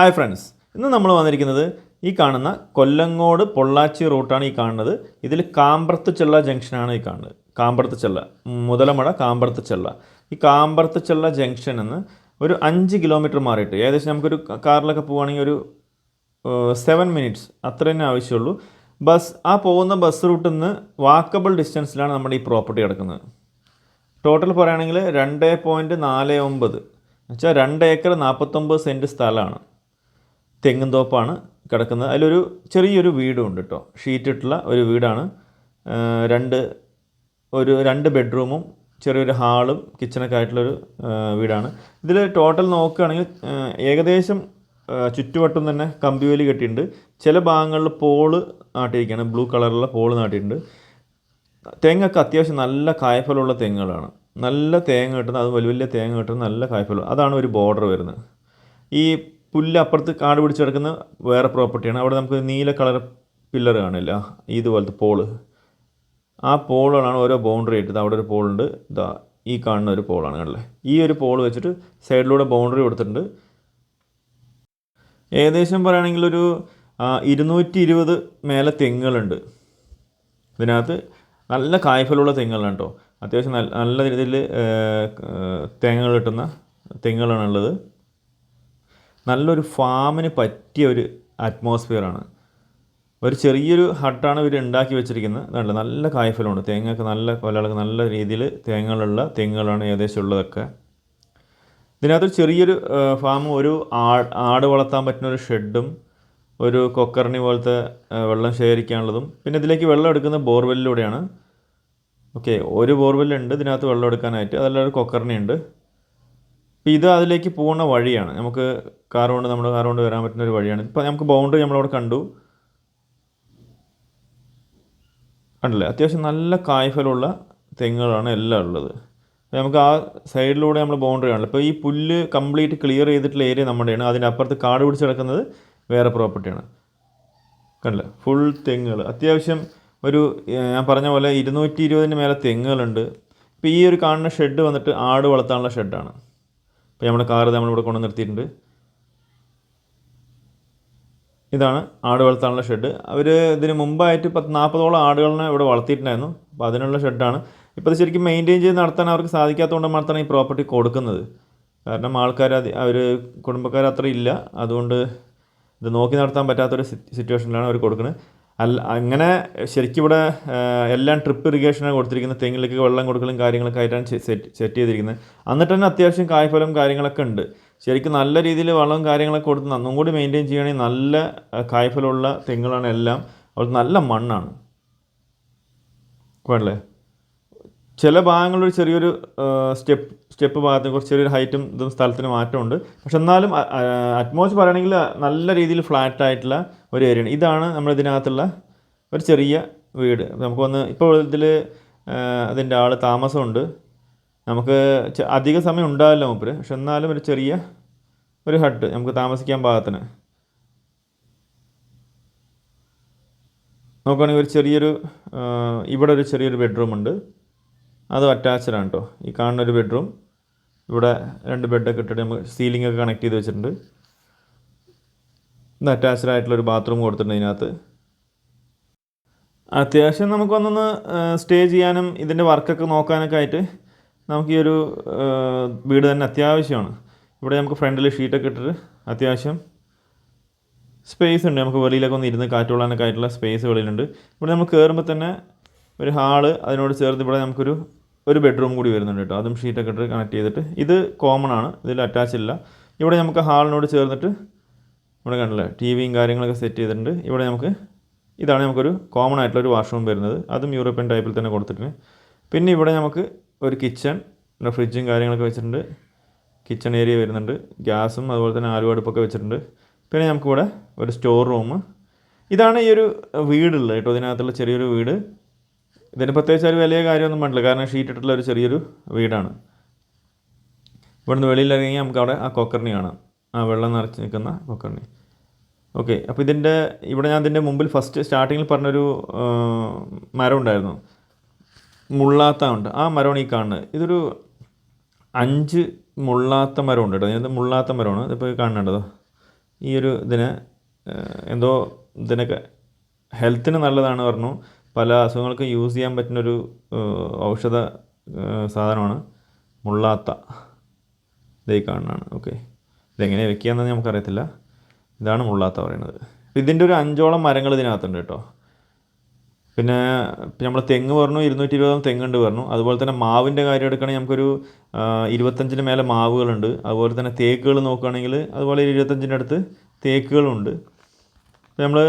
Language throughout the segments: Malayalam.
ഹായ് ഫ്രണ്ട്സ് ഇന്ന് നമ്മൾ വന്നിരിക്കുന്നത് ഈ കാണുന്ന കൊല്ലങ്ങോട് പൊള്ളാച്ചി റൂട്ടാണ് ഈ കാണുന്നത്. ഇതിൽ കാമ്പ്രത്ത് ചെള്ള ജംഗ്ഷനാണ് ഈ കാണുന്നത്. കാമ്പ്രത്ത് ചെള്ള മുതലമട കാമ്പ്രത്ത് ചെള്ള ഈ കാമ്പ്രത്ത് ചെള്ള ജംഗ്ഷൻ എന്ന് ഒരു അഞ്ച് കിലോമീറ്റർ മാറിയിട്ട് ഏകദേശം നമുക്കൊരു കാറിലൊക്കെ പോവുകയാണെങ്കിൽ ഒരു സെവൻ മിനിറ്റ്സ് അത്ര തന്നെ ആവശ്യമുള്ളൂ. ബസ് ആ പോകുന്ന ബസ് റൂട്ടിൽ നിന്ന് വാക്കബിൾ ഡിസ്റ്റൻസിലാണ് നമ്മുടെ ഈ പ്രോപ്പർട്ടി കിടക്കുന്നത്. ടോട്ടൽ പറയുകയാണെങ്കിൽ രണ്ട് പോയിന്റ് നാല് ഒമ്പത്. എന്നുവെച്ചാൽ രണ്ട് ഏക്കർ നാൽപ്പത്തൊമ്പത് സെന്റ് സ്ഥലമാണ്. തെങ്ങും തോപ്പാണ് കിടക്കുന്നത്. അതിലൊരു ചെറിയൊരു വീടും ഉണ്ട് കേട്ടോ ഷീറ്റിട്ടുള്ള ഒരു വീടാണ്. രണ്ട് ഒരു രണ്ട് ബെഡ്റൂമും ചെറിയൊരു ഹാളും കിച്ചണൊക്കെ ആയിട്ടുള്ളൊരു വീടാണ്. ഇതിൽ ടോട്ടൽ നോക്കുകയാണെങ്കിൽ ഏകദേശം ചുറ്റുവട്ടം തന്നെ കമ്പിവേലി കെട്ടിയിട്ടുണ്ട്. ചില ഭാഗങ്ങളിൽ പോൾ നാട്ടിയിരിക്കുകയാണ്. ബ്ലൂ കളറുള്ള പോൾ നാട്ടിയിട്ടുണ്ട്. തേങ്ങൊക്കെ അത്യാവശ്യം നല്ല കായ്ഫലമുള്ള തെങ്ങുകളാണ്. നല്ല തേങ്ങ കിട്ടുന്ന അത് വലിയ വലിയ തേങ്ങ കിട്ടുന്ന നല്ല കായ്ഫലം. അതാണ് ഒരു ബോർഡർ വരുന്നത്. ഈ പുല്ല് അപ്പുറത്ത് കാട് പിടിച്ച് കിടക്കുന്ന വേറെ പ്രോപ്പർട്ടിയാണ്. അവിടെ നമുക്ക് നീല കളർ പില്ലർ കാണില്ല. ഇതുപോലത്തെ പോൾ ആ പോളുകളാണ് ഓരോ ബൗണ്ടറി ഇട്ടത് അവിടെ ഒരു പോളുണ്ട്. ഇതാ ഈ കാണുന്ന ഒരു പോളാണ് കണ്ടല്ലേ? ഈ ഒരു പോൾ വെച്ചിട്ട് സൈഡിലൂടെ ബൗണ്ടറി കൊടുത്തിട്ടുണ്ട്. ഏകദേശം പറയുകയാണെങ്കിൽ ഒരു ഇരുന്നൂറ്റി ഇരുപത് മേലെ തെങ്ങുകളുണ്ട്. ഇതിനകത്ത് നല്ല കായ്ഫലമുള്ള തെങ്ങുകളാണ് കേട്ടോ. അത്യാവശ്യം നല്ല നല്ല രീതിയിൽ തേങ്ങകൾ കിട്ടുന്ന തെങ്ങുകളാണ് ഉള്ളത്. നല്ലൊരു ഫാമിന് പറ്റിയ ഒരു അറ്റ്മോസ്ഫിയറാണ് ഒരു ചെറിയൊരു ഹട്ടാണ് ഇവർ ഉണ്ടാക്കി വെച്ചിരിക്കുന്നത്. അതുകൊണ്ട് നല്ല കായ്ഫലമുണ്ട്. തേങ്ങയൊക്കെ നല്ല കൊലകളൊക്കെ നല്ല രീതിയിൽ തേങ്ങകളുള്ള തെങ്ങുകളാണ് ഏകദേശം ഉള്ളതൊക്കെ. ഇതിനകത്ത് ചെറിയൊരു ഫാം ഒരു ആട് ആട് വളർത്താൻ പറ്റുന്ന ഒരു ഷെഡും ഒരു കൊക്കർണി പോലത്തെ വെള്ളം ശേഖരിക്കാനുള്ളതും പിന്നെ ഇതിലേക്ക് വെള്ളം എടുക്കുന്ന ബോർവെല്ലിലൂടെയാണ് ഓക്കെ ഒരു ബോർവെല്ലുണ്ട് ഇതിനകത്ത് വെള്ളം എടുക്കാനായിട്ട്. അതല്ല ഒരു കൊക്കർണി ഉണ്ട് അപ്പോൾ ഇത് അതിലേക്ക് പോകുന്ന വഴിയാണ്. നമുക്ക് കാർ കൊണ്ട് നമ്മുടെ കാർ കൊണ്ട് വരാൻ പറ്റുന്ന ഒരു വഴിയാണ്. ഇപ്പോൾ നമുക്ക് ബൗണ്ടറി നമ്മളവിടെ കണ്ടു. കണ്ടില്ലേ? അത്യാവശ്യം നല്ല കായ്ഫലമുള്ള തെങ്ങുകളാണ് എല്ലാം ഉള്ളത്. നമുക്ക് ആ സൈഡിലൂടെ നമ്മൾ ബൗണ്ടറി ആണല്ലോ ഇപ്പോൾ ഈ പുല്ല് കംപ്ലീറ്റ് ക്ലിയർ ചെയ്തിട്ടുള്ള ഏരിയ നമ്മുടെയാണ്. അതിന്റെ അപ്പുറത്ത് കാട് പിടിച്ച് കിടക്കുന്നത് വേറെ പ്രോപ്പർട്ടിയാണ് കണ്ടില്ലേ? ഫുൾ തെങ്ങുകൾ അത്യാവശ്യം ഒരു ഞാൻ പറഞ്ഞ പോലെ ഇരുന്നൂറ്റി ഇരുപതിന് മേലെ തെങ്ങുകളുണ്ട്. ഇപ്പോൾ ഈ ഒരു കാണുന്ന ഷെഡ് വന്നിട്ട് ആട് വളർത്താനുള്ള ഷെഡാണ് ഇപ്പോൾ നമ്മുടെ കാറ് നമ്മളിവിടെ കൊണ്ടു നിർത്തിയിട്ടുണ്ട്. ഇതാണ് ആട് വളർത്താനുള്ള ഷെഡ്. അവർ ഇതിന് മുമ്പായിട്ട് പത്ത് നാൽപ്പതോളം ആടുകളിനെ ഇവിടെ വളർത്തിയിട്ടുണ്ടായിരുന്നു. അപ്പോൾ അതിനുള്ള ഷെഡാണ്. ഇപ്പോൾ അത് ശരിക്കും മെയിന്റെയിൻ ചെയ്ത് നടത്താൻ അവർക്ക് സാധിക്കാത്തതുകൊണ്ട് മാത്രമാണ് ഈ പ്രോപ്പർട്ടി കൊടുക്കുന്നത്. കാരണം ആൾക്കാർ അത് അവർ കുടുംബക്കാർ അത്ര ഇല്ല. അതുകൊണ്ട് ഇത് നോക്കി നടത്താൻ പറ്റാത്തൊരു സിറ്റുവേഷനിലാണ് അവർ കൊടുക്കുന്നത്. അല്ല അങ്ങനെ ശരിക്കും ഇവിടെ എല്ലാം ട്രിപ്പ് ഇറിഗേഷനാണ് കൊടുത്തിരിക്കുന്നത്. തെങ്ങിലേക്ക് വെള്ളം കൊടുക്കലും കാര്യങ്ങളൊക്കെ ആയിട്ടാണ് സെറ്റ് സെറ്റ് ചെയ്തിരിക്കുന്നത്. എന്നിട്ട് തന്നെ അത്യാവശ്യം കായ്ഫലം കാര്യങ്ങളൊക്കെ ഉണ്ട്. ശരിക്കും നല്ല രീതിയിൽ വളവും കാര്യങ്ങളൊക്കെ കൊടുത്ത് നന്നും കൂടി മെയിന്റെയിൻ ചെയ്യുകയാണെങ്കിൽ നല്ല കായ്ഫലമുള്ള തെങ്ങുകളാണ് എല്ലാം. അവിടെ നല്ല മണ്ണാണ്. വേണ്ടല്ലേ ചില ഭാഗങ്ങളിൽ ഒരു ചെറിയൊരു സ്റ്റെപ്പ് സ്റ്റെപ്പ് ഭാഗത്ത് കുറച്ച് ചെറിയൊരു ഹൈറ്റും ഇതും സ്ഥലത്തിന് മാറ്റമുണ്ട്. പക്ഷെ എന്നാലും അറ്റ്മോസ്ഫിയർ പറയുകയാണെങ്കിൽ നല്ല രീതിയിൽ ഫ്ലാറ്റ് ആയിട്ടുള്ള ഒരു ഏരിയ ഇതാണ് നമ്മളിതിനകത്തുള്ള ഒരു ചെറിയ വീട്. നമുക്ക് വന്ന് ഇപ്പോൾ ഇതിൽ അതിന്റെ ആൾ താമസമുണ്ട്. നമുക്ക് അധിക സമയം ഉണ്ടാവില്ല മൂപ്പര്. പക്ഷെ എന്നാലും ഒരു ചെറിയ ഒരു ഹട്ട് നമുക്ക് താമസിക്കാൻ പാകത്തിന്. നോക്കുകയാണെങ്കിൽ ഒരു ചെറിയൊരു ഇവിടെ ഒരു ചെറിയൊരു ബെഡ്റൂം ഉണ്ട്. അത് അറ്റാച്ച്ഡ് ആണ് കേട്ടോ ഈ കാണുന്ന ഒരു ബെഡ്റൂം ഇവിടെ രണ്ട് ബെഡൊക്കെ ഇട്ടിട്ട് നമുക്ക് സീലിംഗ് ഒക്കെ കണക്ട് ചെയ്ത് വെച്ചിട്ടുണ്ട്. ഇത് അറ്റാച്ച്ഡ് ഒരു ബാത്റൂം കൊടുത്തിട്ടുണ്ട് ഇതിനകത്ത്. അത്യാവശ്യം നമുക്ക് വന്നൊന്ന് സ്റ്റേ ചെയ്യാനും ഇതിന്റെ വർക്കൊക്കെ നോക്കാനൊക്കെ ആയിട്ട് നമുക്ക് ഈ ഒരു വീട് തന്നെ അത്യാവശ്യമാണ്. ഇവിടെ നമുക്ക് ഫ്രണ്ടിൽ ഷീറ്റൊക്കെ ഇട്ടിട്ട് അത്യാവശ്യം സ്പേസ് ഉണ്ട്. നമുക്ക് വെളിയിലൊക്കെ ഒന്ന് ഇരുന്ന് കാറ്റ് കൊള്ളാനൊക്കെ ആയിട്ടുള്ള സ്പേസ് വെളിയിലുണ്ട്. ഇവിടെ നമ്മൾ കയറുമ്പോൾ തന്നെ ഒരു ഹാൾ അതിനോട് ചേർത്ത് ഇവിടെ നമുക്കൊരു ഒരു ബെഡ്റൂം കൂടി വരുന്നുണ്ട് കേട്ടോ. അതും ഷീറ്റൊക്കെ ഇട്ട് കണക്ട് ചെയ്തിട്ട്. ഇത് കോമൺ ആണ്. ഇതിൽ അറ്റാച്ച് ഇല്ല. ഇവിടെ നമുക്ക് ഹാളിനോട് ചേർന്നിട്ട് ഇവിടെ കണ്ടില്ലേ? ടി വിയും കാര്യങ്ങളൊക്കെ സെറ്റ് ചെയ്തിട്ടുണ്ട്. ഇവിടെ നമുക്ക് ഇതാണ് നമുക്കൊരു കോമൺ ആയിട്ടുള്ള ഒരു വാഷ്റൂം വരുന്നത്. അതും യൂറോപ്യൻ ടൈപ്പിൽ തന്നെ കൊടുത്തിട്ടുണ്ട്. പിന്നെ ഇവിടെ നമുക്ക് ഒരു കിച്ചൺ പിന്നെ ഫ്രിഡ്ജും കാര്യങ്ങളൊക്കെ വെച്ചിട്ടുണ്ട്. കിച്ചൺ ഏരിയ വരുന്നുണ്ട്. ഗ്യാസും അതുപോലെ തന്നെ ആലുവടുപ്പൊക്കെ വെച്ചിട്ടുണ്ട്. പിന്നെ നമുക്കിവിടെ ഒരു സ്റ്റോർ റൂം ഇതാണ് ഈ ഒരു വീടുള്ളത് കേട്ടോ. ഇതിനകത്തുള്ള ചെറിയൊരു വീട്. ഇതിന് പ്രത്യേകിച്ച് ഒരു വലിയ കാര്യമൊന്നും പറ്റില്ല. കാരണം ഷീറ്റ് ഇട്ടിട്ടുള്ള ഒരു ചെറിയൊരു വീടാണ്. ഇവിടുന്ന് വെളിയിലിറങ്ങി നമുക്ക് അവിടെ ആ കൊക്കർണി കാണാം. ആ വെള്ളം നിറച്ച് നിൽക്കുന്ന കൊക്കർണി ഓക്കെ അപ്പോൾ ഇതിന്റെ ഇവിടെ ഞാൻ ഇതിന്റെ മുമ്പിൽ ഫസ്റ്റ് സ്റ്റാർട്ടിങ്ങിൽ പറഞ്ഞൊരു മരം ഉണ്ടായിരുന്നു. മുള്ളാത്ത ഉണ്ട്. ആ മരമാണ് ഈ കാണുന്നത്. ഇതൊരു അഞ്ച് മുള്ളാത്ത മരമുണ്ട് കേട്ടോ. ഇതിനകത്ത് മുള്ളാത്ത മരമാണ്. ഇതിപ്പോൾ കാണേണ്ടത് ഈ ഒരു ഇതിനെ എന്തോ ഇതിനൊക്കെ ഹെൽത്തിന് നല്ലതാണ് പറഞ്ഞു. പല അസുഖങ്ങൾക്കും യൂസ് ചെയ്യാൻ പറ്റുന്നൊരു ഔഷധ സാധനമാണ് മുള്ളാത്ത. ഇതേ കാണാണ് ഓക്കെ. ഇതെങ്ങനെ വെക്കുകയെന്ന് നമുക്കറിയത്തില്ല. ഇതാണ് മുള്ളാത്ത പറയുന്നത്. ഇതിന്റെ ഒരു അഞ്ചോളം മരങ്ങൾ ഇതിനകത്തുണ്ട് കേട്ടോ. പിന്നെ നമ്മൾ തെങ്ങ് പറഞ്ഞു ഇരുന്നൂറ്റി ഇരുപതോളം തെങ്ങുണ്ട് പറഞ്ഞു. അതുപോലെ തന്നെ മാവിന്റെ കാര്യം എടുക്കുകയാണെങ്കിൽ നമുക്കൊരു ഇരുപത്തഞ്ചിന് മേലെ മാവുകളുണ്ട്. അതുപോലെ തന്നെ തേക്കുകൾ നോക്കുകയാണെങ്കിൽ അതുപോലെ ഇരുപത്തഞ്ചിന്റെ അടുത്ത് തേക്കുകളുണ്ട്. ഇപ്പോൾ നമ്മൾ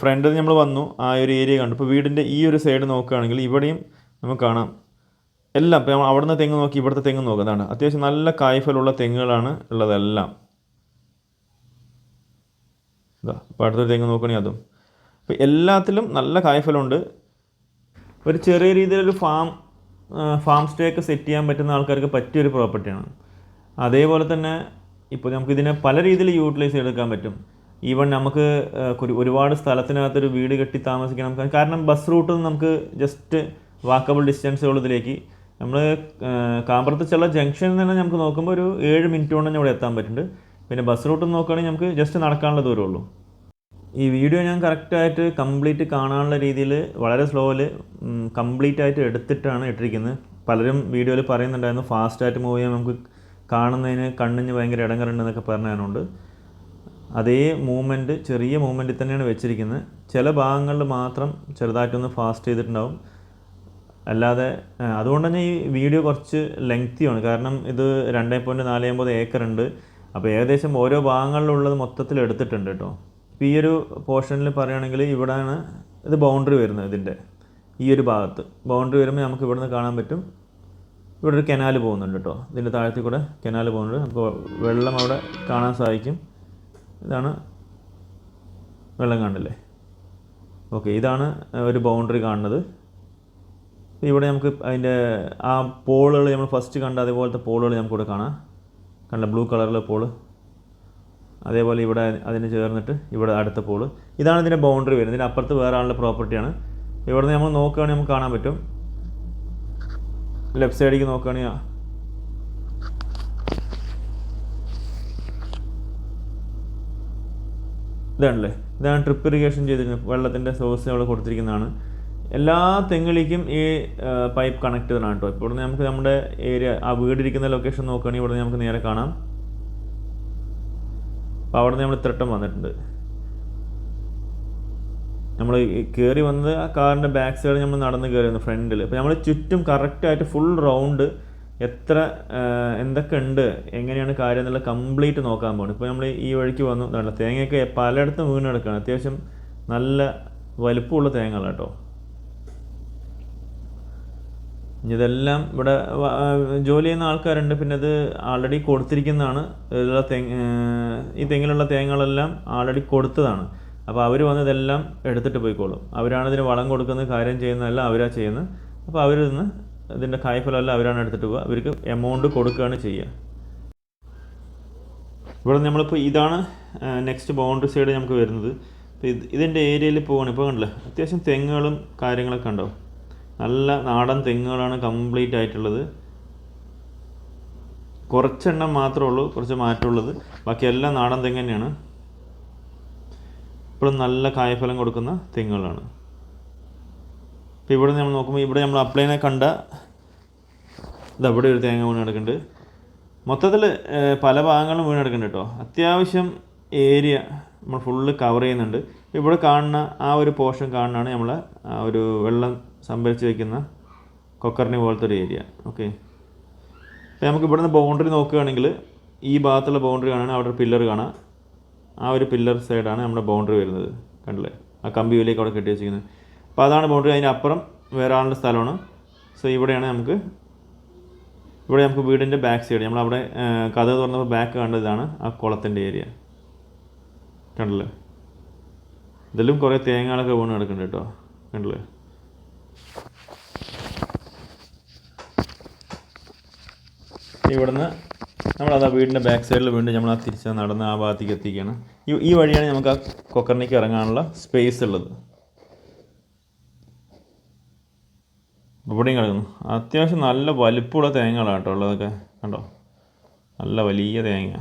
ഫ്രണ്ടിൽ നമ്മൾ വന്നു ആ ഒരു ഏരിയ കണ്ടു. ഇപ്പോൾ വീടിന്റെ ഈ ഒരു സൈഡ് നോക്കുകയാണെങ്കിൽ ഇവിടെയും നമുക്ക് കാണാം. എല്ലാം ഇപ്പോൾ നമ്മൾ അവിടുന്ന് തെങ്ങ് നോക്കി ഇവിടുത്തെ തെങ്ങ് നോക്കുന്നതാണ് അത്യാവശ്യം നല്ല കായ്ഫലുള്ള തെങ്ങുകളാണ് ഉള്ളതെല്ലാം. ഇതാ ഇപ്പോൾ അടുത്തൊരു തെങ്ങ് നോക്കുകയാണെങ്കിൽ അതും. അപ്പോൾ എല്ലാത്തിലും നല്ല കായ്ഫലമുണ്ട്. ഒരു ചെറിയ രീതിയിലൊരു ഫാം ഫാം സ്റ്റേക്ക് സെറ്റ് ചെയ്യാൻ പറ്റുന്ന ആൾക്കാർക്ക് പറ്റിയൊരു പ്രോപ്പർട്ടിയാണ്. അതേപോലെ തന്നെ ഇപ്പോൾ നമുക്കിതിനെ പല രീതിയിൽ യൂട്ടിലൈസ് ചെയ്തെടുക്കാൻ പറ്റും. ഈവൺ നമുക്ക് ഒരുപാട് സ്ഥലത്തിനകത്തൊരു വീട് കെട്ടി താമസിക്കണം. കാരണം ബസ് റൂട്ടിൽ നിന്ന് നമുക്ക് ജസ്റ്റ് വാക്കബിൾ ഡിസ്റ്റൻസുകൾ ഇതിലേക്ക് നമ്മൾ കാമ്പറത്തുള്ള ജംഗ്ഷനിൽ തന്നെ നമുക്ക് നോക്കുമ്പോൾ ഒരു ഏഴ് മിനിറ്റ് കൊണ്ട് തന്നെ ഇവിടെ എത്താൻ പറ്റുന്നുണ്ട്. പിന്നെ ബസ് റൂട്ട് നോക്കുകയാണെങ്കിൽ നമുക്ക് ജസ്റ്റ് നടക്കാനുള്ള ദൂരമേ ഉള്ളൂ. ഈ വീഡിയോ ഞാൻ കറക്റ്റായിട്ട് കംപ്ലീറ്റ് കാണാനുള്ള രീതിയിൽ വളരെ സ്ലോയിൽ കംപ്ലീറ്റ് ആയിട്ട് എടുത്തിട്ടാണ് ഇട്ടിരിക്കുന്നത്. പലരും വീഡിയോയിൽ പറയുന്നുണ്ടായിരുന്നു ഫാസ്റ്റായിട്ട് മൂവ് ചെയ്യാൻ നമുക്ക് കാണുന്നതിന് കണ്ണിന് ഭയങ്കര ഇടങ്ങറുണ്ടെന്നൊക്കെ പറഞ്ഞതിനുണ്ട് അതേ മൂവ്മെന്റ് ചെറിയ മൂവ്മെന്റിൽ തന്നെയാണ് വെച്ചിരിക്കുന്നത്. ചില ഭാഗങ്ങളിൽ മാത്രം ചെറുതായിട്ടൊന്ന് ഫാസ്റ്റ് ചെയ്തിട്ടുണ്ടാവും. അല്ലാതെ അതുകൊണ്ട് തന്നെ ഈ വീഡിയോ കുറച്ച് ലെങ്തിയാണ് കാരണം ഇത് രണ്ടേ പോയിന്റ് നാല് ഒമ്പത് ഏക്കർ ഉണ്ട്. അപ്പോൾ ഏകദേശം ഓരോ ഭാഗങ്ങളിലുള്ളത് മൊത്തത്തിൽ എടുത്തിട്ടുണ്ട് കേട്ടോ. ഇപ്പോൾ ഈ ഒരു പോർഷനിൽ പറയുകയാണെങ്കിൽ ഇവിടെയാണ് ഇത് ബൗണ്ടറി വരുന്നത് ഇതിന്റെ. ഈ ഒരു ഭാഗത്ത് ബൗണ്ടറി വരുമ്പോൾ നമുക്ക് ഇവിടുന്ന് കാണാൻ പറ്റും. ഇവിടെ ഒരു കനാൽ പോകുന്നുണ്ട് കേട്ടോ. ഇതിന്റെ താഴത്തിൽ കൂടെ കനാൽ പോകുന്നുണ്ട്. അപ്പോൾ വെള്ളം അവിടെ കാണാൻ സാധിക്കും. ഇതാണ് വെള്ളം കാണില്ലേ ഓക്കെ ഇതാണ് ഒരു ബൗണ്ടറി കാണുന്നത്. ഇവിടെ നമുക്ക് അതിന്റെ ആ പോളുകൾ നമ്മൾ ഫസ്റ്റ് കണ്ട അതേപോലത്തെ പോളുകൾ നമുക്കിവിടെ കാണാം. കണ്ട ബ്ലൂ കളറിലെ പോൾ. അതേപോലെ ഇവിടെ അതിന് ചേർന്നിട്ട് ഇവിടെ അടുത്ത പോൾ. ഇതാണ് ഇതിന്റെ ബൗണ്ടറി വരുന്നത്. ഇതിന്റെ അപ്പുറത്ത് വേറെ ആളുടെ പ്രോപ്പർട്ടിയാണ് ഇവിടെ നിന്ന് നമ്മൾ നോക്കുകയാണെങ്കിൽ നമുക്ക് കാണാൻ പറ്റും. ലെഫ്റ്റ് സൈഡിലേക്ക് നോക്കുകയാണെങ്കിൽ ഇതാണല്ലേ? ഇതാണ് ട്രിപ്പ് ഇറിഗേഷൻ ചെയ്തിരിക്കുന്നത് വെള്ളത്തിന്റെ സോഴ്സ് അവിടെ കൊടുത്തിരിക്കുന്നതാണ്. എല്ലാ തെങ്ങിലേക്കും ഈ പൈപ്പ് കണക്ട് ചെയ്താണ് കേട്ടോ ഇപ്പോൾ നമുക്ക് നമ്മുടെ ഏരിയ ആ വീടിരിക്കുന്ന ലൊക്കേഷൻ നോക്കുകയാണെങ്കിൽ ഇവിടെ നമുക്ക് നേരെ കാണാം. അപ്പോൾ അവിടെ നിന്ന് നമ്മൾ ഇത്രട്ടം വന്നിട്ടുണ്ട്. നമ്മൾ കയറി വന്നത് ആ കാറിന്റെ ബാക്ക് സൈഡ് നമ്മൾ നടന്ന് കയറി വന്നു ഫ്രണ്ടിൽ അപ്പോൾ നമ്മൾ ചുറ്റും കറക്റ്റായിട്ട് ഫുൾ റൗണ്ട് എത്ര എന്തൊക്കെ ഉണ്ട് എങ്ങനെയാണ് കാര്യം എന്നുള്ള കംപ്ലീറ്റ് നോക്കാൻ പോകുന്നത് ഇപ്പോൾ നമ്മൾ ഈ വഴിക്ക് വന്നു. തേങ്ങയൊക്കെ പലയിടത്തും വീണ് കിടക്കുകയാണ്. അത്യാവശ്യം നല്ല വലുപ്പമുള്ള തേങ്ങകളാണ് കേട്ടോ ഇതെല്ലാം ഇവിടെ ജോലി ചെയ്യുന്ന ആൾക്കാരുണ്ട്. പിന്നെ അത് ആൾറെഡി കൊടുത്തിരിക്കുന്നതാണ്. ഇതിലുള്ള തെങ്ങ് ഈ തെങ്ങിലുള്ള തേങ്ങകളെല്ലാം ആൾറെഡി കൊടുത്തതാണ്. അപ്പോൾ അവർ വന്ന് ഇതെല്ലാം എടുത്തിട്ട് പോയിക്കോളും. അവരാണ് ഇതിന് വളം കൊടുക്കുന്നത് കാര്യം ചെയ്യുന്നതെല്ലാം അവരാണ് ചെയ്യുന്നത്. അപ്പോൾ അവർ നിന്ന് ഇതിന്റെ കായ്ഫലമെല്ലാം അവരാണ് എടുത്തിട്ട് പോവുക. അവർക്ക് എമൗണ്ട് കൊടുക്കുകയാണ് ചെയ്യുക. ഇവിടെ നമ്മളിപ്പോൾ ഇതാണ് നെക്സ്റ്റ് ബൗണ്ടറി സൈഡ് നമുക്ക് വരുന്നത്. അപ്പോൾ ഇത് ഇതിന്റെ ഏരിയയിൽ പോവാണ്. ഇപ്പോൾ കണ്ടില്ല? അത്യാവശ്യം തെങ്ങുകളും കാര്യങ്ങളൊക്കെ ഉണ്ടോ? നല്ല നാടൻ തെങ്ങുകളാണ് കംപ്ലീറ്റ് ആയിട്ടുള്ളത്. കുറച്ചെണ്ണം മാത്രമേ ഉള്ളൂ കുറച്ച് മാറ്റമുള്ളത്. ബാക്കി എല്ലാം നാടൻ തെങ്ങ് തന്നെയാണ്. ഇപ്പോഴും നല്ല കായഫലം കൊടുക്കുന്ന തെങ്ങുകളാണ്. ഇപ്പോൾ ഇവിടെ നമ്മൾ നോക്കുമ്പോൾ ഇവിടെ നമ്മൾ അപ്ലൈനെ കണ്ട ഇത് അവിടെ ഒരു തേങ്ങ വീണ് കിടക്കുന്നുണ്ട്. മൊത്തത്തിൽ പല ഭാഗങ്ങളും വീണ് കേട്ടോ. അത്യാവശ്യം ഏരിയ നമ്മൾ ഫുള്ള് കവർ ചെയ്യുന്നുണ്ട്. ഇവിടെ കാണുന്ന ആ ഒരു പോർഷൻ കാണുന്നതാണ് നമ്മൾ ആ ഒരു വെള്ളം സംഭരിച്ച് വയ്ക്കുന്ന കൊക്കറിനി പോലത്തെ ഒരു ഏരിയ ഓക്കെ അപ്പോൾ നമുക്ക് ഇവിടുന്ന് ബൗണ്ടറി നോക്കുകയാണെങ്കിൽ ഈ ഭാഗത്തുള്ള ബൗണ്ടറി കാണാൻ അവിടെ ഒരു പില്ലർ കാണാം. ആ ഒരു പില്ലർ സൈഡാണ് നമ്മുടെ ബൗണ്ടറി വരുന്നത്. കണ്ടില്ലേ? ആ കമ്പി വിലേക്ക് അവിടെ കെട്ടി വെച്ചിരിക്കുന്നത്. അപ്പോൾ അതാണ് ബൗണ്ടറി അതിന്റെ അപ്പുറം വേറെ ആളുടെ സ്ഥലമാണ്. സോ ഇവിടെയാണ് നമുക്ക് ഇവിടെ നമുക്ക് വീടിന്റെ ബാക്ക് സൈഡ് നമ്മളവിടെ കഥ തുറന്നപ്പോൾ ബാക്ക് കണ്ടതാണ് ആ കുളത്തിന്റെ ഏരിയ കണ്ടില്ലേ? ഇതിലും കുറേ തേങ്ങകളൊക്കെ വീണ് കിടക്കുന്നുണ്ട് കേട്ടോ. കണ്ടില്ലേ? ഇവിടുന്ന് നമ്മളത് ആ വീടിന്റെ ബാക്ക് സൈഡിൽ വീണ്ടും നമ്മൾ ആ തിരിച്ച് നടന്ന് ആ ഭാഗത്തേക്ക് എത്തിക്കുകയാണ് ഈ ഈ വഴിയാണ് നമുക്ക് ആ കൊക്കറിനേക്ക് ഇറങ്ങാനുള്ള സ്പേസ് ഉള്ളത്. ഇവിടെയും കിടക്കുന്നു. അത്യാവശ്യം നല്ല വലുപ്പമുള്ള തേങ്ങകളാണ് കേട്ടോ ഉള്ളതൊക്കെ. കണ്ടോ? നല്ല വലിയ തേങ്ങ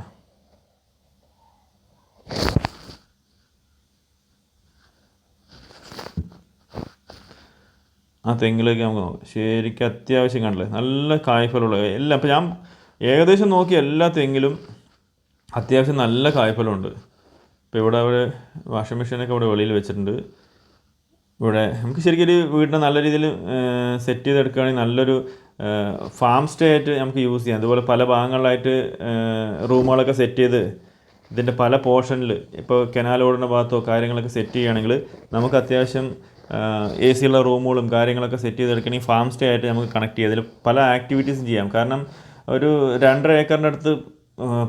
ആ തെങ്ങിലേക്ക് നമുക്ക് നോക്കാം. ശരിക്കും അത്യാവശ്യം കണ്ടല്ലേ? നല്ല കായ്ഫലമുള്ള എല്ലാം അപ്പം ഞാൻ ഏകദേശം നോക്കി എല്ലാ തെങ്ങിലും അത്യാവശ്യം നല്ല കായ്ഫലമുണ്ട്. ഇപ്പോൾ ഇവിടെ അവിടെ വാഷിംഗ് മെഷീനൊക്കെ ഇവിടെ വെളിയിൽ വെച്ചിട്ടുണ്ട്. ഇവിടെ നമുക്ക് ശരിക്കും ഒരു വീടിനെ നല്ല രീതിയിൽ സെറ്റ് ചെയ്തെടുക്കുകയാണെങ്കിൽ നല്ലൊരു ഫാം സ്റ്റേ ആയിട്ട് നമുക്ക് യൂസ് ചെയ്യാം. അതുപോലെ പല ഭാഗങ്ങളിലായിട്ട് റൂമുകളൊക്കെ സെറ്റ് ചെയ്ത് ഇതിന്റെ പല പോർഷനിൽ ഇപ്പോൾ കനാൽ ഓടുന്ന ഭാഗത്തോ കാര്യങ്ങളൊക്കെ സെറ്റ് ചെയ്യുകയാണെങ്കിൽ നമുക്ക് അത്യാവശ്യം എ സി ഉള്ള റൂമുകളും കാര്യങ്ങളൊക്കെ സെറ്റ് ചെയ്തെടുക്കണമെങ്കിൽ ഫാം സ്റ്റേ ആയിട്ട് നമുക്ക് കണക്ട് ചെയ്യാം. അതിൽ പല ആക്ടിവിറ്റീസും ചെയ്യാം. കാരണം ഒരു രണ്ടര ഏക്കറിന്റെ അടുത്ത്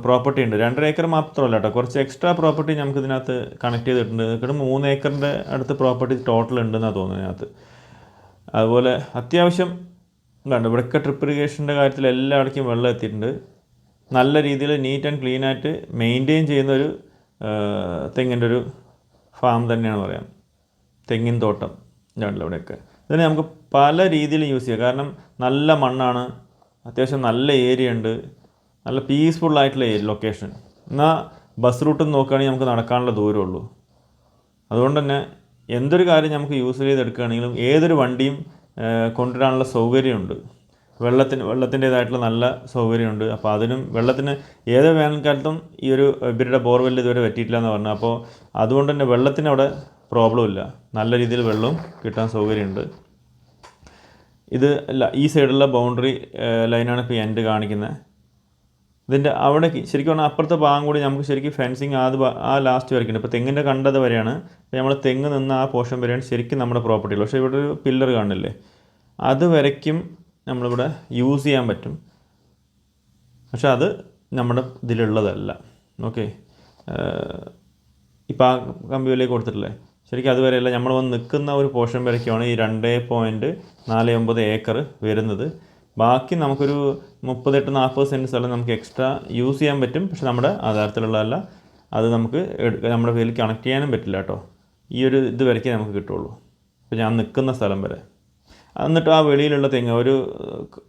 പ്രോപ്പർട്ടി ഉണ്ട്. രണ്ടര ഏക്കർ മാത്രമല്ല കേട്ടോ കുറച്ച് എക്സ്ട്രാ പ്രോപ്പർട്ടി നമുക്ക് ഇതിനകത്ത് കണക്ട് ചെയ്തിട്ടുണ്ട്. ഇവിടെ മൂന്ന് ഏക്കറിന്റെ അടുത്ത് പ്രോപ്പർട്ടി ടോട്ടൽ ഉണ്ടെന്നാണ് തോന്നുന്നത് ഇതിനകത്ത്. അതുപോലെ അത്യാവശ്യം കണ്ടു ഇവിടെയൊക്കെ ട്രിപ്പ് ഇറിഗേഷന്റെ കാര്യത്തിൽ എല്ലായിടക്കും വെള്ളം എത്തിയിട്ടുണ്ട്. നല്ല രീതിയിൽ നീറ്റ് ആൻഡ് ക്ലീൻ ആയിട്ട് മെയിന്റെയിൻ ചെയ്യുന്ന ഒരു തെങ്ങിന്റെ ഒരു ഫാം തന്നെയാണ് പറയാം. തെങ്ങിൻ തോട്ടം. ഇവിടെയൊക്കെ. ഇതിനെ നമുക്ക് പല രീതിയിൽ യൂസ് ചെയ്യാം. കാരണം നല്ല മണ്ണാണ്. അത്യാവശ്യം നല്ല ഏരിയ ഉണ്ട്. നല്ല പീസ്ഫുൾ ആയിട്ടുള്ള ലൊക്കേഷൻ എന്നാൽ ബസ് റൂട്ട് നോക്കുകയാണെങ്കിൽ നമുക്ക് നടക്കാനുള്ള ദൂരമുള്ളൂ അതുകൊണ്ട് തന്നെ എന്തൊരു കാര്യം നമുക്ക് യൂസ് ചെയ്തെടുക്കുകയാണെങ്കിലും ഏതൊരു വണ്ടിയും കൊണ്ടുവരാനുള്ള സൗകര്യമുണ്ട്. വെള്ളത്തിന് വെള്ളത്തിന്റേതായിട്ടുള്ള നല്ല സൗകര്യമുണ്ട്. അപ്പോൾ അതിനും വെള്ളത്തിന് ഏത് വേനൽക്കാലത്തും ഈ ഒരു ഇവരുടെ ബോർവെല്ല് ഇതുവരെ പറ്റിയിട്ടില്ല എന്ന് പറഞ്ഞു അപ്പോൾ അതുകൊണ്ട് തന്നെ വെള്ളത്തിന് അവിടെ പ്രോബ്ലം ഇല്ല. നല്ല രീതിയിൽ വെള്ളവും കിട്ടാൻ സൗകര്യമുണ്ട്. ഇത് ഈ സൈഡുള്ള ബൗണ്ടറി ലൈനാണ് ഇപ്പോൾ എൻഡ് കാണിക്കുന്നത്. ഇതിന്റെ അവിടെ ശരിക്കും പറഞ്ഞാൽ അപ്പുറത്തെ ഭാഗം കൂടി നമുക്ക് ശരിക്കും ഫെൻസിങ് ആ ആ ലാസ്റ്റ് വരയ്ക്കുന്നുണ്ട്. ഇപ്പോൾ തെങ്ങിന്റെ കണ്ടത് വരെയാണ്. നമ്മൾ തെങ്ങ് നിന്ന് ആ പോർഷൻ വരെയാണ് ശരിക്കും നമ്മുടെ പ്രോപ്പർട്ടി പക്ഷേ ഇവിടെ ഒരു പില്ലർ കാണില്ലേ? അത് വരയ്ക്കും നമ്മളിവിടെ യൂസ് ചെയ്യാൻ പറ്റും. പക്ഷെ അത് നമ്മുടെ ഇതിലുള്ളതല്ല. ഓക്കെ ഇപ്പോൾ ആ കമ്പിയിലേക്ക് കൊടുത്തിട്ടില്ലേ? ശരിക്കും അതുവരെയല്ല നമ്മൾ വന്ന് നിൽക്കുന്ന ഒരു പോർഷൻ വരയ്ക്കുമാണ് ഈ രണ്ട് പോയിന്റ് നാല് ഒമ്പത് ഏക്കർ വരുന്നത്. ബാക്കി നമുക്കൊരു മുപ്പത്തെട്ട് നാൽപ്പത് സെന്റ് സ്ഥലം നമുക്ക് എക്സ്ട്രാ യൂസ് ചെയ്യാൻ പറ്റും. പക്ഷെ നമ്മുടെ ആധാരത്തിലുള്ളതല്ല. അത് നമുക്ക് നമ്മുടെ പേരിൽ കണക്ട് ചെയ്യാനും പറ്റില്ല കേട്ടോ. ഈ ഒരു ഇത് വരയ്ക്കേ നമുക്ക് കിട്ടുള്ളൂ. ഇപ്പോൾ ഞാൻ നിൽക്കുന്ന സ്ഥലം വരെ. എന്നിട്ട് ആ വെളിയിലുള്ള തെങ്ങ് ഒരു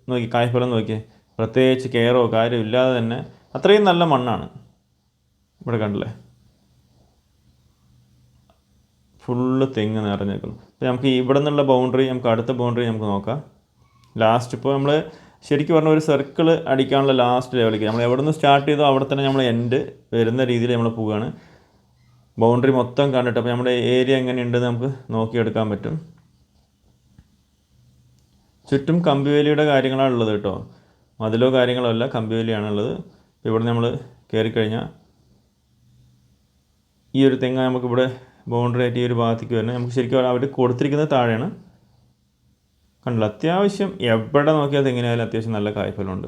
നോക്കി കായ്ഫലം നോക്കി പ്രത്യേകിച്ച് കെയറോ കാര്യമില്ലാതെ തന്നെ അത്രയും നല്ല മണ്ണാണ്. ഇവിടെ കണ്ടില്ലേ? ഫുള്ള് തെങ്ങ് നിറഞ്ഞു നിൽക്കുന്നു അപ്പോൾ നമുക്ക് ഇവിടെ നിന്നുള്ള ബൗണ്ടറി നമുക്ക് അടുത്ത ബൗണ്ടറി നമുക്ക് നോക്കാം. ലാസ്റ്റ് ഇപ്പോൾ നമ്മൾ ശരിക്കും പറഞ്ഞാൽ ഒരു സർക്കിൾ അടിക്കാനുള്ള ലാസ്റ്റ് ലെവലിലേക്ക് നമ്മൾ എവിടെ നിന്ന് സ്റ്റാർട്ട് ചെയ്തോ അവിടെ തന്നെ നമ്മൾ എൻഡ് വരുന്ന രീതിയിൽ നമ്മൾ പോവുകയാണ്. ബൗണ്ടറി മൊത്തം കണ്ടിട്ട് അപ്പോൾ നമ്മുടെ ഏരിയ എങ്ങനെയുണ്ടെന്ന് നമുക്ക് നോക്കിയെടുക്കാൻ പറ്റും. ചുറ്റും കമ്പിവേലിയുടെ കാര്യങ്ങളാണ് ഉള്ളത് കേട്ടോ. മതിലോ കാര്യങ്ങളോ അല്ല കമ്പിവേലിയാണുള്ളത് ഇവിടെ നമ്മൾ കയറിക്കഴിഞ്ഞാൽ ഈ ഒരു തെങ്ങ് നമുക്കിവിടെ ബൗണ്ടറി ആയിട്ട് ഈ ഒരു ഭാഗത്തേക്ക് വരുന്നത്. നമുക്ക് ശരിക്കും അവർ കൊടുത്തിരിക്കുന്നത് താഴെയാണ്. കണ്ടല്ലോ അത്യാവശ്യം എവിടെ നോക്കിയാൽ എങ്ങനെയായാലും അത്യാവശ്യം നല്ല കായ്ഫലമുണ്ട്.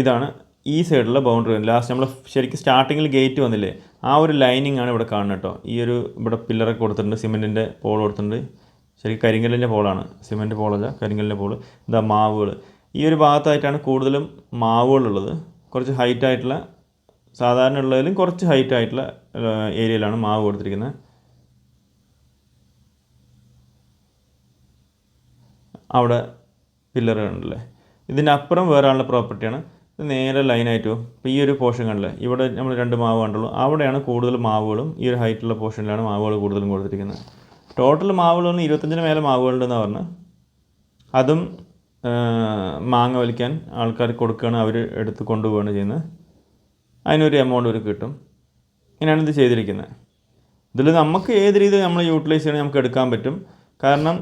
ഇതാണ് ഈ സൈഡിലുള്ള ബൗണ്ടറി ലാസ്റ്റ് നമ്മൾ ശരിക്കും സ്റ്റാർട്ടിങ്ങിൽ ഗേറ്റ് വന്നില്ലേ ആ ഒരു ലൈനിങ് ആണ് ഇവിടെ കാണുന്നത് കേട്ടോ. ഈ ഒരു ഇവിടെ പില്ലറൊക്കെ കൊടുത്തിട്ടുണ്ട് സിമെന്റിന്റെ പോൾ കൊടുത്തിട്ടുണ്ട്. ശരിക്കും കരിങ്കല്ലിന്റെ പോളാണ് സിമെന്റ് പോളല്ല കരിങ്കല്ലിന്റെ പോൾ ഇതാ മാവുകൾ ഈ ഒരു ഭാഗത്തായിട്ടാണ് കൂടുതലും മാവുകളുള്ളത്. കുറച്ച് ഹൈറ്റ് ആയിട്ടുള്ള സാധാരണ ഉള്ളതിലും കുറച്ച് ഹൈറ്റ് ആയിട്ടുള്ള ഏരിയയിലാണ് മാവ് കൊടുത്തിരിക്കുന്നത്. അവിടെ ഇതിന്റെ അപ്പുറം വേറെ ആളുടെ പ്രോപ്പർട്ടിയാണ് ഇത് നേരെ ലൈനായിട്ട് പോകും. ഇപ്പോൾ ഈ ഒരു പോർഷൻ കണ്ടില്ലേ? ഇവിടെ നമ്മൾ രണ്ട് മാവ് കണ്ടുള്ളൂ. അവിടെയാണ് കൂടുതൽ മാവുകളും ഈ ഒരു ഹൈറ്റുള്ള പോർഷനിലാണ് മാവുകൾ കൂടുതലും കൊടുത്തിരിക്കുന്നത്. ടോട്ടൽ മാവുകളൊന്നും ഇരുപത്തഞ്ചിന് മേലെ മാവുകളുണ്ടെന്നാണ് പറഞ്ഞത്. അതും മാങ്ങ വലിക്കാൻ ആൾക്കാർ കൊടുക്കുകയാണ് അവർ എടുത്ത് കൊണ്ടുപോവുകയാണ് ചെയ്യുന്നത്. അതിനൊരു എമൗണ്ട് ഒരു കിട്ടും. ഇങ്ങനെയാണ് ഇത് ചെയ്തിരിക്കുന്നത്. ഇതിൽ നമുക്ക് ഏത് രീതിയിൽ നമ്മൾ യൂട്ടിലൈസ് ചെയ്യണമെങ്കിൽ നമുക്ക് എടുക്കാൻ പറ്റും. കാരണം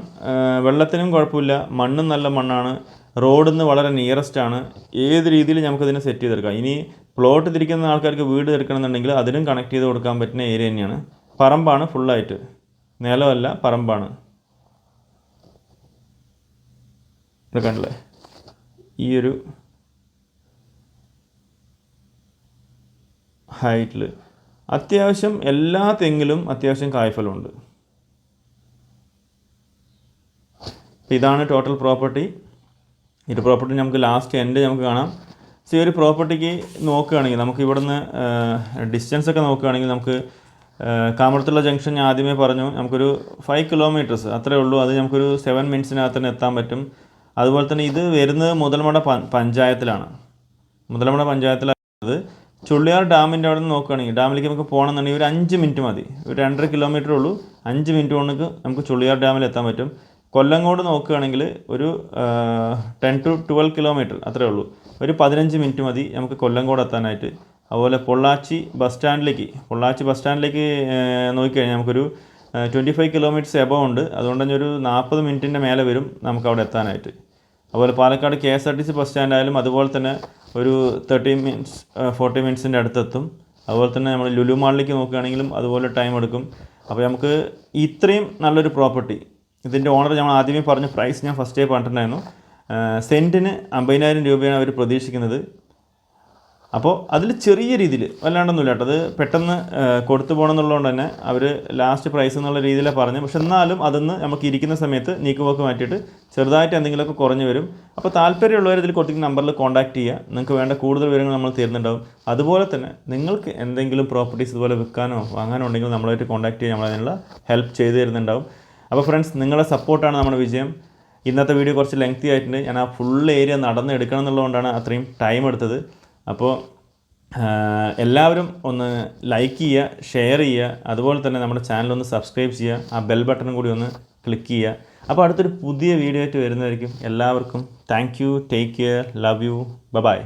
വെള്ളത്തിനും കുഴപ്പമില്ല. മണ്ണും നല്ല മണ്ണാണ്. റോഡിൽ നിന്ന് വളരെ നിയറസ്റ്റ് ആണ്. ഏത് രീതിയിൽ നമുക്കതിനെ സെറ്റ് ചെയ്തെടുക്കാം. ഇനി പ്ലോട്ട് തിരിക്കുന്ന ആൾക്കാർക്ക് വീട് എടുക്കണമെന്നുണ്ടെങ്കിൽ അതിനും കണക്ട് ചെയ്ത് കൊടുക്കാൻ പറ്റുന്ന ഏരിയ തന്നെയാണ്. പറമ്പാണ് ഫുള്ളായിട്ട് നിലമല്ല പറമ്പാണ്. ഇത് കണ്ടില്ലേ? ഈ ഒരു ഹൈറ്റിൽ അത്യാവശ്യം എല്ലാ തെങ്ങിലും അത്യാവശ്യം കായ്ഫലമുണ്ട്. ഇതാണ് ടോട്ടൽ പ്രോപ്പർട്ടി ഇത് പ്രോപ്പർട്ടി നമുക്ക് ലാസ്റ്റ് എൻഡ് നമുക്ക് കാണാം. സോ ഈ ഒരു പ്രോപ്പർട്ടിക്ക് നോക്കുകയാണെങ്കിൽ നമുക്ക് ഇവിടുന്ന് ഡിസ്റ്റൻസ് ഒക്കെ നോക്കുകയാണെങ്കിൽ നമുക്ക് കാമറത്തുള്ള ജംഗ്ഷൻ ഞാൻ ആദ്യമേ പറഞ്ഞു. നമുക്കൊരു ഫൈവ് കിലോമീറ്റേഴ്സ് അത്രേ ഉള്ളൂ. അത് നമുക്കൊരു സെവൻ മിനിറ്റ്സിനകത്ത് തന്നെ എത്താൻ പറ്റും. അതുപോലെ തന്നെ ഇത് വരുന്നത് മുതൽമട പഞ്ചായത്തിലാണ്. മുതൽമട പഞ്ചായത്തിലായത് ചുള്ളിയാർ ഡാമിന്റെ അവിടെ നിന്ന് നോക്കുകയാണെങ്കിൽ ഡാമിലേക്ക് നമുക്ക് പോകണമെന്നുണ്ടെങ്കിൽ ഒരു അഞ്ച് മിനിറ്റ് മതി. ഒരു രണ്ടര കിലോമീറ്റർ ഉള്ളൂ. അഞ്ച് മിനിറ്റ് കൊണ്ട് നമുക്ക് ചുള്ളിയാർ ഡാമിൽ എത്താൻ പറ്റും. കൊല്ലങ്കോട് നോക്കുകയാണെങ്കിൽ ഒരു ടെൻ ടു ട്വൽവ് കിലോമീറ്റർ അത്രേ ഉള്ളൂ. ഒരു പതിനഞ്ച് മിനിറ്റ് മതി നമുക്ക് കൊല്ലങ്കോട് എത്താനായിട്ട്. അതുപോലെ പൊള്ളാച്ചി ബസ് സ്റ്റാൻഡിലേക്ക് പൊള്ളാച്ചി ബസ് സ്റ്റാൻഡിലേക്ക് നോക്കിക്കഴിഞ്ഞാൽ നമുക്കൊരു ട്വന്റി ഫൈവ് കിലോമീറ്റേഴ്സ് എബവ് ഉണ്ട്. അതുകൊണ്ട് തന്നെ ഒരു നാൽപ്പത് മിനിറ്റിന്റെ മേലെ വരും നമുക്ക് അവിടെ എത്താനായിട്ട്. അതുപോലെ Palakkad K S R T C bus സ്റ്റാൻഡായാലും അതുപോലെ തന്നെ ഒരു തേർട്ടി മിനിറ്റ്സ് ഫോർട്ടി മിനിറ്റ്സിന്റെ അടുത്തെത്തും. അതുപോലെ തന്നെ നമ്മൾ ലുലു മാളിലേക്ക് നോക്കുകയാണെങ്കിലും അതുപോലെ ടൈം എടുക്കും. അപ്പോൾ നമുക്ക് ഇത്രയും നല്ലൊരു പ്രോപ്പർട്ടി ഇതിന്റെ ഓണർ നമ്മൾ ആദ്യമേ പറഞ്ഞ പ്രൈസ് ഞാൻ ഫസ്റ്റ് ഫസ്റ്റേ പറഞ്ഞിട്ടുണ്ടായിരുന്നു. സെന്റിന് അമ്പതിനായിരം രൂപയാണ് അവർ പ്രതീക്ഷിക്കുന്നത്. അപ്പോൾ അതിൽ ചെറിയ രീതിയിൽ വല്ലാണ്ടൊന്നുമില്ല കേട്ടോ. അത് പെട്ടെന്ന് കൊടുത്തു പോകണം എന്നുള്ളതുകൊണ്ട് തന്നെ അവർ ലാസ്റ്റ് പ്രൈസ് എന്നുള്ള രീതിയിലാണ് പറഞ്ഞത്. പക്ഷെ എന്നാലും അതൊന്ന് നമുക്ക് ഇരിക്കുന്ന സമയത്ത് നീക്കുപോക്ക് മാറ്റിയിട്ട് ചെറുതായിട്ട് എന്തെങ്കിലുമൊക്കെ കുറഞ്ഞു വരും. അപ്പോൾ താല്പര്യമുള്ളവർ ഇതിൽ കൊടുത്തിരിക്കുന്ന നമ്പറിൽ കോൺടാക്റ്റ് ചെയ്യുക. നിങ്ങൾക്ക് വേണ്ട കൂടുതൽ വിവരങ്ങൾ നമ്മൾ തരുന്നുണ്ടാവും. അതുപോലെ തന്നെ നിങ്ങൾക്ക് എന്തെങ്കിലും പ്രോപ്പർട്ടീസ് ഇതുപോലെ വിൽക്കാനോ വാങ്ങാനോ ഉണ്ടെങ്കിൽ നമ്മളായിട്ട് കോൺടാക്ട് ചെയ്യാൻ നമ്മളതിനുള്ള ഹെൽപ്പ് ചെയ്തു തരുന്നുണ്ടാവും. അപ്പോൾ ഫ്രണ്ട്സ് നിങ്ങളുടെ സപ്പോർട്ടാണ് നമ്മുടെ വിജയം. ഇന്നത്തെ വീഡിയോ കുറച്ച് ലെങ്തി ആയിട്ടുണ്ട്. ഞാൻ ആ ഫുൾ ഏരിയ നടന്ന് എടുക്കണം എന്നുള്ളതുകൊണ്ടാണ് അത്രയും ടൈം എടുത്തത്. അപ്പോൾ എല്ലാവരും ഒന്ന് ലൈക്ക് ചെയ്യുക ഷെയർ ചെയ്യുക. അതുപോലെ തന്നെ നമ്മുടെ ചാനൽ ഒന്ന് സബ്സ്ക്രൈബ് ചെയ്യുക. ആ ബെൽ ബട്ടണും കൂടി ഒന്ന് ക്ലിക്ക് ചെയ്യുക. അപ്പോൾ അടുത്തൊരു പുതിയ വീഡിയോ ആയിട്ട് വരുന്നതായിരിക്കും. എല്ലാവർക്കും thank you take care love you bye